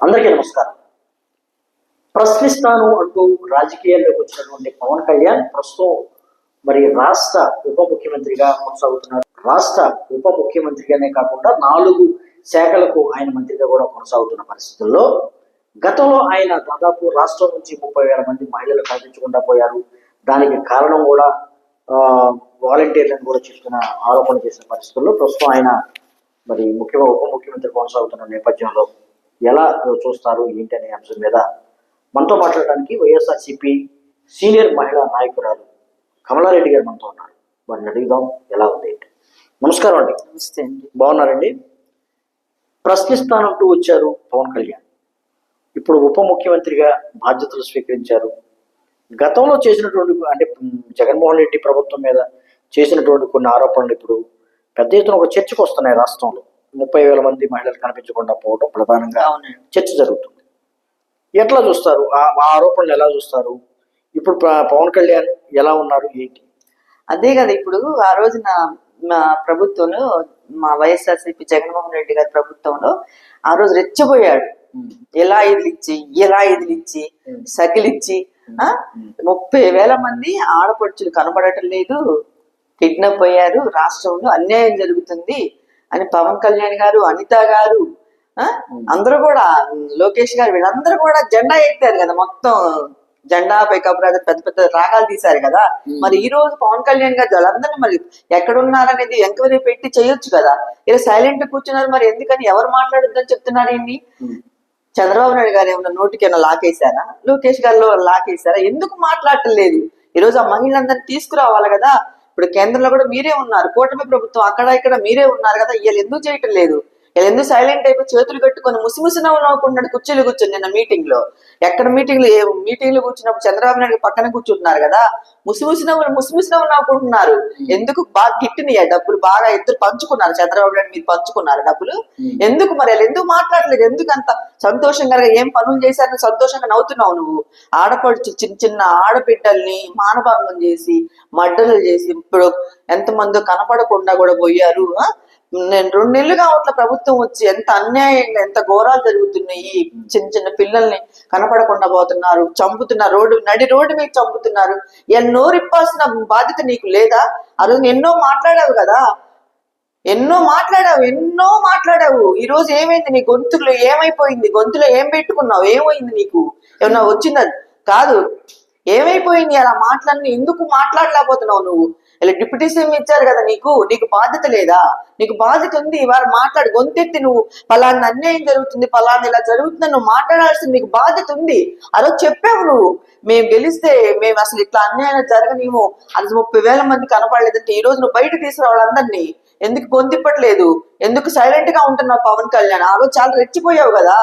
అందరికీ నమస్కారం. ప్రశ్నిస్తాను అంటూ రాజకీయాల్లోకి వచ్చినటువంటి పవన్ కళ్యాణ్ ప్రస్తుతం మరి రాష్ట్ర ఉప ముఖ్యమంత్రిగా కొనసాగుతున్నారు. రాష్ట్ర ఉప ముఖ్యమంత్రిగానే కాకుండా నాలుగు శాఖలకు ఆయన మంత్రిగా కూడా కొనసాగుతున్న పరిస్థితుల్లో గతంలో ఆయన దాదాపు రాష్ట్రం నుంచి ముప్పై వేల మంది మహిళలు కనిపించకుండా పోయారు. దానికి కారణం కూడా ఆ, వాలంటీర్లను కూడా చేస్తున్న ఆరోపణ చేసిన పరిస్థితుల్లో ప్రస్తుతం ఆయన మరి ముఖ్యంగా ఉప ముఖ్యమంత్రి కొనసాగుతున్న నేపథ్యంలో ఎలా చూస్తారు ఏంటి అనే అంశం మీద మనతో మాట్లాడడానికి వైఎస్ఆర్సీపీ సీనియర్ మహిళా నాయకురాలు కమలారెడ్డి గారు మనతో ఉన్నారు. వారిని అడుగుదాం ఎలా ఉంది? ఏంటి నమస్కారం అండి. నమస్తే అండి. బాగున్నారండి? ప్రశ్నిస్తానంటూ వచ్చారు పవన్ కళ్యాణ్. ఇప్పుడు ఉప ముఖ్యమంత్రిగా బాధ్యతలు స్వీకరించారు. గతంలో చేసినటువంటి అంటే జగన్మోహన్ రెడ్డి ప్రభుత్వం మీద చేసినటువంటి కొన్ని ఆరోపణలు ఇప్పుడు పెద్ద ఎత్తున ఒక చర్చకు వస్తున్నాయి రాష్ట్రంలో. ముప్పై వేల మంది మహిళలు కనిపించకుండా పోవడం ప్రధానంగా చర్చ జరుగుతుంది. ఎట్లా చూస్తారు? ఆ ఆరోపణలు ఎలా చూస్తారు? ఇప్పుడు పవన్ కళ్యాణ్ ఎలా ఉన్నారు? ఏంటి? అదే కదా ఇప్పుడు ఆ రోజున మా ప్రభుత్వంలో మా వైఎస్ఆర్సీపీ జగన్మోహన్ రెడ్డి గారి ప్రభుత్వంలో ఆ రోజు రెచ్చిపోయాడు ఎలా ఇదిలు ఇచ్చి ఎలా ఇదిలు ఇచ్చి ఉమ్. సకిలిచ్చి ఆ? ఉమ్. ముప్పై వేల మంది ఆడపడుచులు కనబడటం లేదు. కిడ్నాప్ అయ్యారు. రాష్ట్రంలో అన్యాయం జరుగుతుంది. అని పవన్ కళ్యాణ్ గారు అనిత గారు ఆ? అందరూ కూడా లోకేష్ గారు వీళ్ళందరూ కూడా జెండా ఎత్తారు కదా మొత్తం. జెండా పైకప్పు రాజు పెద్ద పెద్ద రాగాలు తీశారు కదా. మరి ఈ రోజు పవన్ కళ్యాణ్ గారు వాళ్ళందరినీ మరి ఎక్కడున్నారనేది ఎంక్వైరీ పెట్టి చేయొచ్చు కదా. ఇలా సైలెంట్ కూర్చున్నారు మరి ఎందుకని ఎవరు మాట్లాడొద్దని చెప్తున్నారు ఏంటి. చంద్రబాబు నాయుడు గారు ఏమైనా లాకేశారా? లోకేష్ గారిలో లాకేశారా? ఎందుకు మాట్లాడటం లేదు? ఈ రోజు ఆ మహిళలందరినీ తీసుకురావాలి కదా. ఇప్పుడు కేంద్రంలో కూడా మీరే ఉన్నారు. కూటమి ప్రభుత్వం అక్కడ ఇక్కడ మీరే ఉన్నారు కదా. వీళ్ళు ఎందుకు చేయటం లేదు? ఎందుకు సైలెంట్ అయిపోయి చేతులు కట్టుకొని ముసిముసి నవ్వు నవ్వుకున్నాడు కుర్చీలు కూర్చొని నిన్న మీటింగ్లో. ఎక్కడ మీటింగ్లో మీటింగ్లో కూర్చున్నప్పుడు చంద్రబాబు నాయుడు పక్కన కూర్చుంటున్నారు కదా? ముసిముసి నవ్వులు ముసిముసి నవ్వు నవ్వుకుంటున్నారు. ఎందుకు బాగా గిట్టినాయి డబ్బులు బాగా ఇద్దరు పంచుకున్నారు? చంద్రబాబు నాయుడు మీరు పంచుకున్నారు డబ్బులు. ఎందుకు మరి వాళ్ళు ఎందుకు మాట్లాడలేదు? ఎందుకు అంత సంతోషంగా ఏం పనులు చేశారని సంతోషంగా నవ్వుతున్నావు నువ్వు. ఆడపడుచు చిన్న చిన్న ఆడబిడ్డల్ని మానభంగం చేసి మడ్డలు చేసి ఇప్పుడు ఎంతమందో కనపడకుండా కూడా పోయారు? నేను రెండు నెలలుగా అట్లా ప్రభుత్వం వచ్చి ఎంత అన్యాయంగా ఎంత ఘోరాలు జరుగుతున్నాయి చిన్న చిన్న పిల్లల్ని కనపడకుండా పోతున్నారు చంపుతున్నారు రోడ్డు నడి రోడ్డు మీద చంపుతున్నారు. ఎన్నో రిప్పాల్సిన బాధ్యత నీకు లేదా? ఆ రోజు ఎన్నో మాట్లాడావు కదా? ఎన్నో మాట్లాడావు ఎన్నో మాట్లాడావు. ఈ రోజు ఏమైంది నీ గొంతులో? ఏమైపోయింది? గొంతులో ఏం పెట్టుకున్నావు? ఏమైంది నీకు? ఏమన్నా వచ్చిందా? కాదు. ఏమైపోయింది? అలా మాట్లాడిన ఎందుకు మాట్లాడలేకపోతున్నావు నువ్వు? ఇలా డిప్యూటీ సీఎం ఇచ్చారు కదా నీకు? నీకు బాధ్యత లేదా? నీకు బాధ్యత ఉంది ఇవాళ మాట్లాడు గొంతెత్తి నువ్వు. పలానా అన్యాయం జరుగుతుంది పలానా ఇలా జరుగుతుందని నువ్వు మాట్లాడాల్సింది నీకు బాధ్యత ఉంది. ఆ రోజు చెప్పావు నువ్వు. మేము గెలిస్తే మేము అసలు ఇట్లా అన్యాయం జరగనేమో. అది ముప్పై వేల మంది కనపడలేదంటే ఈ రోజు నువ్వు బయట తీసుకురావాలందరినీ ఎందుకు గొంతిప్పట్లేదు? ఎందుకు సైలెంట్గా ఉంటున్నావు పవన్ కళ్యాణ్? ఆ రోజు చాలా రెచ్చిపోయావు కదా.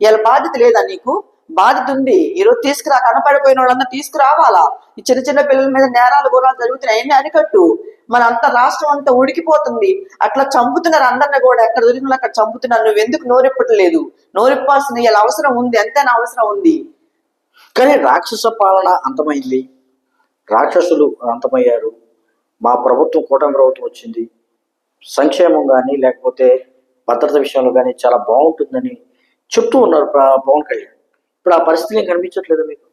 ఇలా బాధ్యత లేదా నీకు? బాధ్యత ఉంది ఈ రోజు తీసుకురా కనపడిపోయిన వాళ్ళందరూ తీసుకురావాలా? ఈ చిన్న చిన్న పిల్లల మీద నేరాలు ఘోరాలు జరుగుతున్నాయి. అన్ని అరికట్టు? మన అంత రాష్ట్రం అంతా ఉడికిపోతుంది. అట్లా చంపుతున్నారు అందరిని కూడా. ఎక్కడ దొరికిన అక్కడ చంపుతున్నారు. నువ్వు ఎందుకు నోరిప్పట్లేదు? నోరిప్పాల్సిన ఇలా అవసరం ఉంది. ఎంతైనా అవసరం ఉంది. కానీ రాక్షస పాలన అంతమైంది. రాక్షసులు అంతమయ్యారు. మా ప్రభుత్వం కూటమి ప్రభుత్వం వచ్చింది. సంక్షేమం కానీ లేకపోతే భద్రత విషయంలో కానీ చాలా బాగుంటుందని చెప్తూ ఉన్నారు పవన్ కళ్యాణ్. ఇప్పుడు ఆ పరిస్థితి ఏం కనిపించట్లేదు మీకు?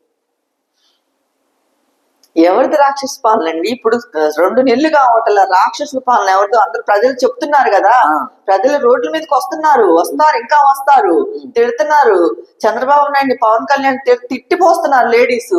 ఎవరిది రాక్షస పాలన అండి? ఇప్పుడు రెండు నెలలు కావట్ల రాక్షసుల పాలన ఎవరిదో అందరు ప్రజలు చెప్తున్నారు కదా. ప్రజలు రోడ్ల మీదకి వస్తున్నారు. వస్తారు ఇంకా వస్తారు. తిడుతున్నారు. చంద్రబాబు నాయుడు పవన్ కళ్యాణ్ తిట్టిపోస్తున్నారు లేడీస్.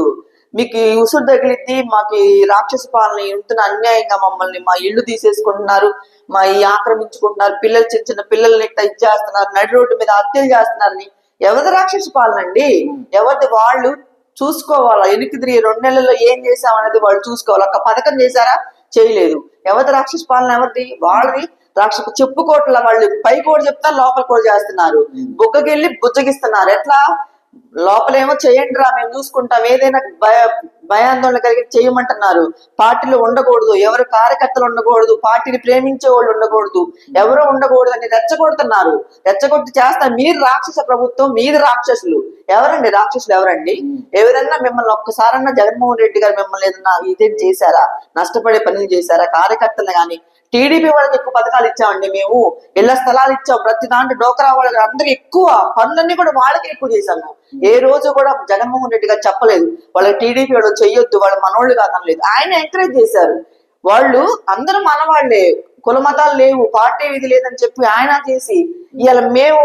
మీకు ఉసురు తగిలిద్ది మాకు రాక్షస పాలన ఉంటున్న అన్యాయంగా మమ్మల్ని మా ఇల్లు తీసేసుకుంటున్నారు మా ఈ ఆక్రమించుకుంటున్నారు పిల్లలు చిన్న చిన్న పిల్లల్ని ఇట్లా ఇచ్చేస్తున్నారు నడి రోడ్డు మీద హత్యలు చేస్తున్నారని. ఎవరిది రాక్షస పాలన అండి ఎవరిది వాళ్ళు చూసుకోవాలా? ఎనికి తిరిగి రెండు నెలల్లో ఏం చేసామనేది వాళ్ళు చూసుకోవాలి? ఒక పథకం చేశారా? చేయలేదు. ఎవరిది రాక్షస పాలన ఎవరిది? వాళ్ళది రాక్షస చెప్పుకోవట్ల వాళ్ళు పై కూడా చెప్తారు లోపల కూడా చేస్తున్నారు. బుగ్గకెళ్ళి బుజ్జగిస్తున్నారు. ఎట్లా? లోపలేమో చేయండి రా మేము చూసుకుంటాం. ఏదైనా భయ భయాందోళన కలిగి చేయమంటున్నారు. పార్టీలో ఉండకూడదు ఎవరు కార్యకర్తలు ఉండకూడదు పార్టీని ప్రేమించే వాళ్ళు ఉండకూడదు. ఎవరో ఉండకూడదు అని రెచ్చగొడుతున్నారు. రెచ్చగొట్టి చేస్తారు మీరు రాక్షస ప్రభుత్వం మీరు రాక్షసులు. ఎవరండి? రాక్షసులు ఎవరండి? ఎవరన్నా మిమ్మల్ని ఒక్కసారన్నా జగన్మోహన్ రెడ్డి గారు మిమ్మల్ని ఏదన్నా ఇదేం చేశారా? నష్టపడే పనులు చేశారా? కార్యకర్తలు గాని టీడీపీ వాళ్ళకి ఎక్కువ పథకాలు ఇచ్చామండి మేము. ఇళ్ళ స్థలాలు ఇచ్చాం. ప్రతి దాంట్లో డోకరా వాళ్ళకి అందరికి ఎక్కువ పనులన్నీ కూడా వాళ్ళకి ఎక్కువ చేశాము. ఏ రోజు కూడా జగన్మోహన్ రెడ్డి గారు చెప్పలేదు. వాళ్ళకి టీడీపీ వాళ్ళు చెయ్యొద్దు వాళ్ళ మనోళ్ళు కాదనలేదు. ఆయన ఎంకరేజ్ చేశారు. వాళ్ళు అందరూ మనవాళ్ళే. కులమతాలు లేవు పార్టీ ఇది లేదని చెప్పి ఆయన చేసి ఇవాళ మేము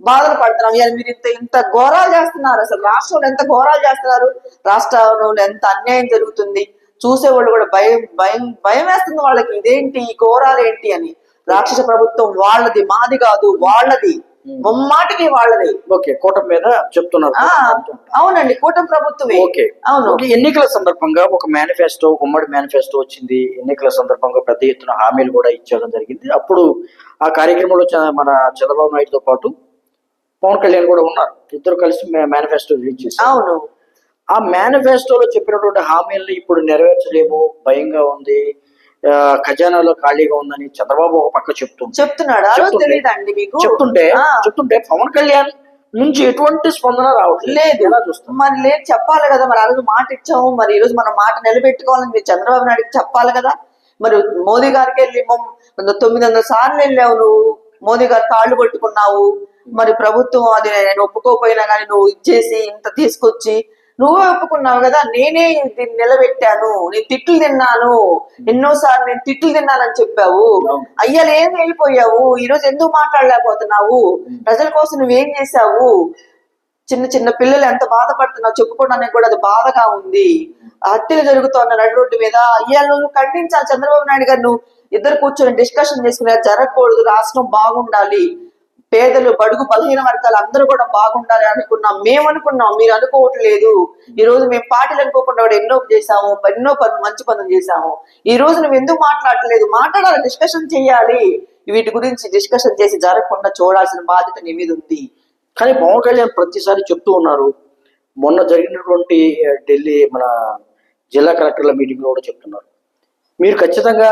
బాధలు పడుతున్నాం. ఇవాళ మీరు ఇంత ఇంత ఘోరాలు చేస్తున్నారు. అసలు రాష్ట్రంలో ఎంత ఘోరాలు చేస్తున్నారు? రాష్ట్రంలో ఎంత అన్యాయం జరుగుతుంది? చూసే వాళ్ళు కూడా భయం భయం భయం వేస్తుంది వాళ్ళకి. ఇదేంటి? ఈ ఘోరాలు ఏంటి అని. రాక్షస ప్రభుత్వం వాళ్ళది మాది కాదు వాళ్ళది. ముమ్మాటికి వాళ్ళది. ఓకే కూటమి మీద చెప్తున్నారు. అవునండి కూటమి ప్రభుత్వమే. ఓకే. అవును. ఎన్నికల సందర్భంగా ఒక మేనిఫెస్టో ఉమ్మడి మేనిఫెస్టో వచ్చింది. ఎన్నికల సందర్భంగా పెద్ద ఎత్తున హామీలు కూడా ఇచ్చేయడం జరిగింది. అప్పుడు ఆ కార్యక్రమంలో మన చంద్రబాబు నాయుడుతో పాటు పవన్ కళ్యాణ్ కూడా ఉన్నారు. ఇద్దరు కలిసి మేనిఫెస్టో రిలీజ్ చేశారు. అవును. ఆ మేనిఫెస్టోలో చెప్పినటువంటి హామీలను ఇప్పుడు నెరవేర్చలేము భయంగా ఉంది ఖజానాలో ఖాళీగా ఉందని చంద్రబాబు ఒక పక్క చెప్తుంది చెప్తున్నాడు. చెప్తుంటే- చెప్తుంటే పవన్ కళ్యాణ్ నుంచి ఎటువంటి స్పందన రావట్లేదు. లేదు. ఎలా చూస్తాం మరి లేదు చెప్పాలి కదా. మరి ఆ రోజు మాట ఇచ్చాము. మరి ఈ రోజు మనం మాట నిలబెట్టుకోవాలని మీరు చంద్రబాబు నాయుడుకి చెప్పాలి కదా. మరి మోదీ గారికి వెళ్ళి మొమ్- తొమ్మిది వందల సార్లు వెళ్ళావు నువ్వు. మోదీ గారు కాళ్ళు పట్టుకున్నావు. మరి ప్రభుత్వం అది నేను ఒప్పుకోకపోయినా కానీ నువ్వు ఇచ్చేసి ఇంత తీసుకొచ్చి నువ్వే ఒప్పుకున్నావు కదా నేనే దీన్ని నిలబెట్టాను నేను తిట్లు తిన్నాను ఎన్నోసార్లు నేను తిట్లు తిన్నానని చెప్పావు. అయ్యాలు ఏం వెళ్ళిపోయావు ఈ రోజు ఎందుకు మాట్లాడలేకపోతున్నావు? ప్రజల కోసం నువ్వేం చేశావు? చిన్న చిన్న పిల్లలు ఎంత బాధపడుతున్నావు చెప్పుకోవడానికి కూడా అది బాధగా ఉంది. హత్యలు జరుగుతున్న నడు రోడ్డు మీద అయ్యాలు నువ్వు ఖండించాలి చంద్రబాబు నాయుడు గారు. నువ్వు ఇద్దరు కూర్చొని డిస్కషన్ చేసుకునే జరగకూడదు రాష్ట్రం బాగుండాలి. పేదలు బడుగు బలహీన వర్గాలు అందరూ కూడా బాగుండాలి అనుకున్నాం. మేము అనుకున్నాం. మీరు అనుకోవట్లేదు. ఈ రోజు మేము పార్టీలు అనుకోకుండా కూడా ఎన్నో చేశాము. ఎన్నో పనులు మంచి పనులు చేశాము. ఈ రోజు నువ్వు ఎందుకు మాట్లాడలేదు మాట్లాడాలి. డిస్కషన్ చేయాలి. వీటి గురించి డిస్కషన్ చేసి జరగకుండా చూడాల్సిన బాధ్యత నీ మీద ఉంది. కానీ పవన్ కళ్యాణ్ ప్రతిసారి చెప్తూ ఉన్నారు. మొన్న జరిగినటువంటి ఢిల్లీ మన జిల్లా కలెక్టర్ల మీటింగ్లో కూడా చెప్తున్నారు. మీరు ఖచ్చితంగా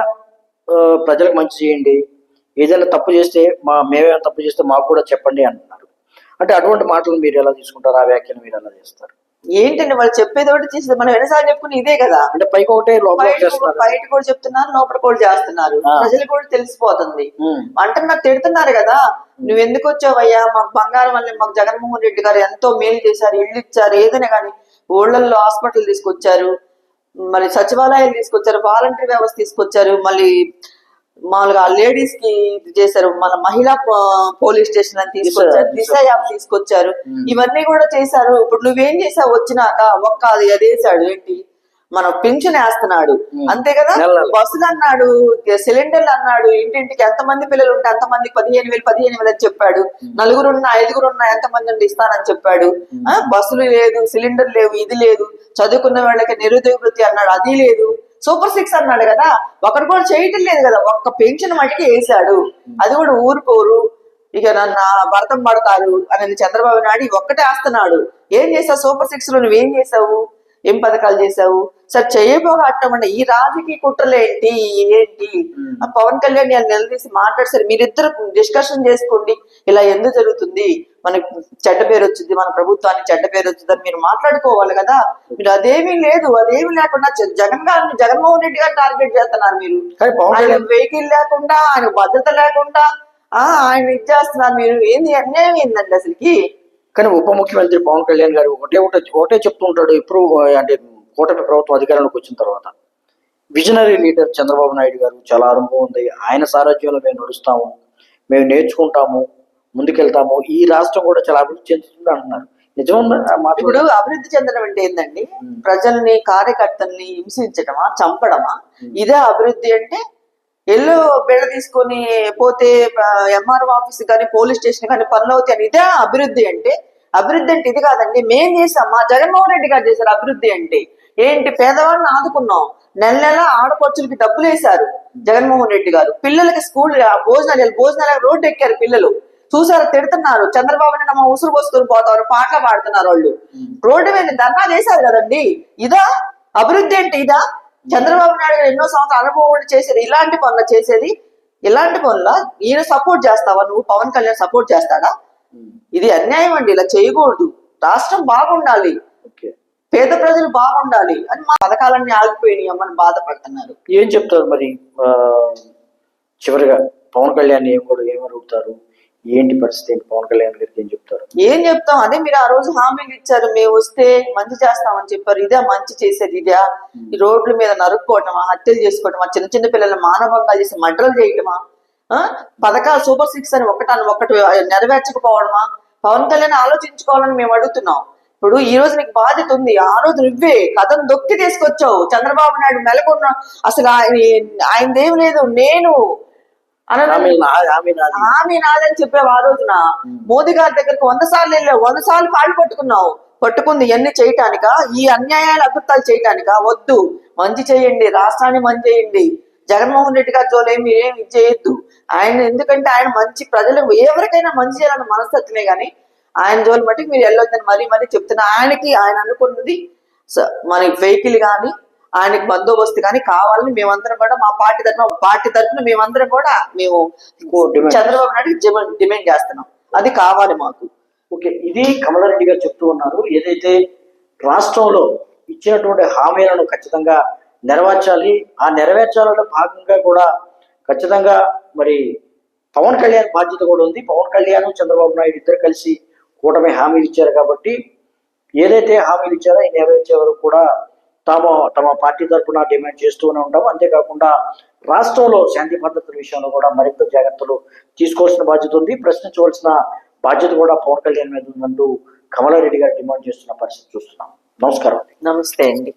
ప్రజలకు మంచి చేయండి. ఏదైనా తప్పు చేస్తే మా మేమేమైనా తప్పు చేస్తే మాకు కూడా చెప్పండి అంటున్నారు. అంటే అటువంటి మాటలు మీరు ఎలా తీసుకుంటారు? ఆ వ్యాఖ్యలు మీరు ఎలా చేస్తారు? ఏంటండి వాళ్ళు చెప్పేది ఒకటి చేసేది? మనం ఎన్నిసార్లు చెప్పుకుని ఇదే కదా. అంటే పైకి ఒకటే బయట కూడా చెప్తున్నారు లోపల కూడా చేస్తున్నారు. ఆ. ప్రజలకు కూడా తెలిసిపోతుంది. అంటున్నారు తిడుతున్నారు కదా. నువ్వు ఎందుకు వచ్చావయ్యా? మాకు బంగారం వల్ల మాకు జగన్మోహన్ రెడ్డి గారు ఎంతో మేలు చేశారు ఇల్లు ఇచ్చారు ఏదైనా కానీ ఊళ్ళల్లో హాస్పిటల్ తీసుకొచ్చారు మరి సచివాలయాలు తీసుకొచ్చారు వాలంటరీ వ్యవస్థ తీసుకొచ్చారు మళ్ళీ మామూలుగా లేడీస్కి చేశారు. మన మహిళా పోలీస్ స్టేషన్ అని తీసుకొచ్చారు. దిశ. యాప్ తీసుకొచ్చారు. ఇవన్నీ కూడా చేశారు. ఇప్పుడు నువ్వేం చేసావు వచ్చినాక ఒక్క అది అదేసాడు ఏంటి? మన పింఛన్ వేస్తున్నాడు. అంతే కదా. బస్సులు అన్నాడు సిలిండర్లు అన్నాడు. ఇంటింటికి ఎంత మంది పిల్లలు ఉంటే అంత మందికి పదిహేను వేలు పదిహేను వేలు అని చెప్పాడు. నలుగురు ఉన్నా ఐదుగురు ఉన్నా ఎంత మంది ఉంటే ఇస్తానని చెప్పాడు బస్సులు లేదు సిలిండర్ లేవు ఇది లేదు. చదువుకున్న వాళ్ళకి నిరుద్యోగ వృత్తి అన్నాడు అది లేదు. సూపర్ సిక్స్ అన్నాడు కదా. ఒకరు కూడా చేయటం లేదు కదా. ఒక్క పెన్షన్ మట్టికి వేసాడు అది కూడా ఊరుకోరు. ఇక నన్ను భరతం పడతారు. అని చంద్రబాబు నాయుడు ఒక్కటే వేస్తున్నాడు ఏం చేసావు సూపర్ సిక్స్లో నువ్వేం చేసావు ఏం పథకాలు చేసావు సార్ చేయబోగా అట్టమండి ఈ రాజకీయ కుట్రలు ఏంటి? ఏంటి? పవన్ కళ్యాణ్ గారిని నిలదీసి మాట్లాడసారు మీరిద్దరు డిస్కషన్ చేసుకోండి. ఇలా ఎందుకు జరుగుతుంది? మనకి చెడ్డ పేరు వచ్చింది మన ప్రభుత్వానికి చెడ్డ పేరు వచ్చింది అని మీరు మాట్లాడుకోవాలి కదా. మీరు అదేమీ లేదు అదేమీ లేకుండా జగన్ గారిని జగన్మోహన్ రెడ్డి గారిని టార్గెట్ చేస్తున్నారు మీరు. ఆయన వెహికల్ లేకుండా ఆయన భద్రత లేకుండా ఆ ఆయన ఇచ్చేస్తున్నారు మీరు. ఏంది అన్యాయం ఏందండి అసలుకి? కానీ ఉప ముఖ్యమంత్రి పవన్ కళ్యాణ్ గారు ఒకటే ఒకటే ఒకటే చెప్తూ ఉంటాడు ఇప్పుడు అంటే కూటమి ప్రభుత్వం అధికారంలోకి వచ్చిన తర్వాత. విజనరీ లీడర్ చంద్రబాబు నాయుడు గారు చాలా అనుభవం ఉంది. ఆయన సారథ్యంలో మేము నడుస్తాము మేము నేర్చుకుంటాము ముందుకెళ్తాము. ఈ రాష్ట్రం కూడా చాలా అభివృద్ధి చెందుతుంది అంటున్నారు. ఇప్పుడు అభివృద్ధి చెందడం అంటే ఏందండి? ప్రజల్ని కార్యకర్తల్ని హింసించడమా చంపడమా? ఇదే అభివృద్ధి అంటే ఎల్లు బిళ్ళ తీసుకొని పోతే ఎంఆర్ఓ ఆఫీస్ కానీ పోలీస్ స్టేషన్ కానీ పనులు అవుతాయి అని ఇదే అభివృద్ధి అంటే అభివృద్ధి అంటే ఇది కాదండి. మేం చేసాం మా జగన్మోహన్ రెడ్డి గారు చేశారు అభివృద్ధి అంటే. ఏంటి? పేదవాళ్ళని ఆదుకున్నాం. నెల నెల ఆడపడుచులకి డబ్బులు వేశారు జగన్మోహన్ రెడ్డి గారు. పిల్లలకి స్కూల్ భోజనాలు భోజనాలు రోడ్డు ఎక్కారు పిల్లలు. చూసారు? తిడుతున్నారు. చంద్రబాబు నాయుడు మా ఉసురు పోసుకొని పోతారు పాటలు పాడుతున్నారు వాళ్ళు. రోడ్డు మీద ధర్నా చేశారు కదండి. ఇదా? అభివృద్ధి అంటే ఇదా? చంద్రబాబు నాయుడు గారు ఎన్నో సంవత్సరాల అనుభవం చేసేది ఇలాంటి పనులు చేసేది ఇలాంటి పనుల? ఈయన సపోర్ట్ చేస్తావా? నువ్వు పవన్ కళ్యాణ్ సపోర్ట్ చేస్తాడా? ఇది అన్యాయం అండి ఇలా చేయకూడదు. రాష్ట్రం బాగుండాలి. పేద ప్రజలు బాగుండాలి అని మా పథకాలన్నీ ఆగిపోయినాయి అమ్మని బాధపడుతున్నారు. ఏం చెప్తారు మరి? చివరిగా పవన్ కళ్యాణ్ ఏం కూడా అడుగుతారు? ఏంటి పరిస్థితి? ఏంటి? పవన్ కళ్యాణ్ గారికి ఏం చెప్తారు? ఏం చెప్తాం? అదే మీరు ఆ రోజు హామీలు ఇచ్చారు మేము వస్తే మంచి చేస్తామని చెప్పారు. ఇదే మంచి చేసేది ఇదే. ఈ రోడ్ల మీద నరుక్కోవటమా హత్యలు చేసుకోవటమా చిన్న చిన్న పిల్లలు మానవంగా చేసి మడ్రలు చేయటమా? పథకాలు సూపర్ సిక్స్ అని ఒకటి ఒకటి నెరవేర్చకపోవడమా? పవన్ కళ్యాణ్ ఆలోచించుకోవాలని మేము అడుగుతున్నాం. ఇప్పుడు ఈ రోజు నీకు బాధ్యత ఉంది. ఆ రోజు నువ్వే కథను దొక్కి తీసుకొచ్చావు. చంద్రబాబు నాయుడు మెలకొన్న అసలు ఆయన ఆయనదేం లేదు నేను ఆమె నాదని చెప్పావు ఆ రోజున. మోదీ గారి దగ్గరకు వంద సార్లు వెళ్ళావు. వంద సార్లు కాళ్ళు పట్టుకున్నావు. పట్టుకుంది ఇవన్నీ చేయటానికా? ఈ అన్యాయాలు అభివృద్ధాలు చేయటానికా? వద్దు. మంచి చేయండి. రాష్ట్రాన్ని మంచి చేయండి. జగన్మోహన్ రెడ్డి గారి జోలు ఇది చేయొద్దు. ఆయన ఎందుకంటే ఆయన మంచి ప్రజలకు ఎవరికైనా మంచి చేయాలన్న మనస్తత్వమే కానీ ఆయన జోలు మట్టుకు మీరు వెళ్ళొద్దని మరీ మరీ చెప్తున్నా. ఆయనకి ఆయన అనుకున్నది మన వెహికల్ కానీ ఆయనకి బందోబస్తు కానీ కావాలని మేమందరం కూడా మా పార్టీ తరఫున పార్టీ తరఫున మేమందరం కూడా మేము చంద్రబాబు నాయుడు డిమాండ్ డిమాండ్ చేస్తున్నాం. అది కావాలి మాకు. ఓకే ఇది కమలారెడ్డి గారు చెప్తూ ఉన్నారు. ఏదైతే రాష్ట్రంలో ఇచ్చినటువంటి హామీలను ఖచ్చితంగా నెరవేర్చాలి. ఆ నెరవేర్చాలలో భాగంగా కూడా ఖచ్చితంగా మరి పవన్ కళ్యాణ్ బాధ్యత కూడా ఉంది. పవన్ కళ్యాణ్ చంద్రబాబు నాయుడు ఇద్దరు కలిసి కూటమి హామీలు ఇచ్చారు కాబట్టి ఏదైతే హామీలు ఇచ్చారో ఈ నెరవేర్చే వరకు కూడా తాము తమ పార్టీ తరఫున డిమాండ్ చేస్తూనే ఉంటాం అంతేకాకుండా రాష్ట్రంలో శాంతి భద్రతల విషయంలో కూడా మరింత జాగ్రత్తలు తీసుకోవాల్సిన బాధ్యత ఉంది. ప్రశ్నించవలసిన బాధ్యత కూడా పవన్ కళ్యాణ్ మీద ఉందంటూ కమలారెడ్డి గారు డిమాండ్ చేస్తున్న పరిస్థితి చూస్తున్నాం. నమస్కారం నమస్తే అండి.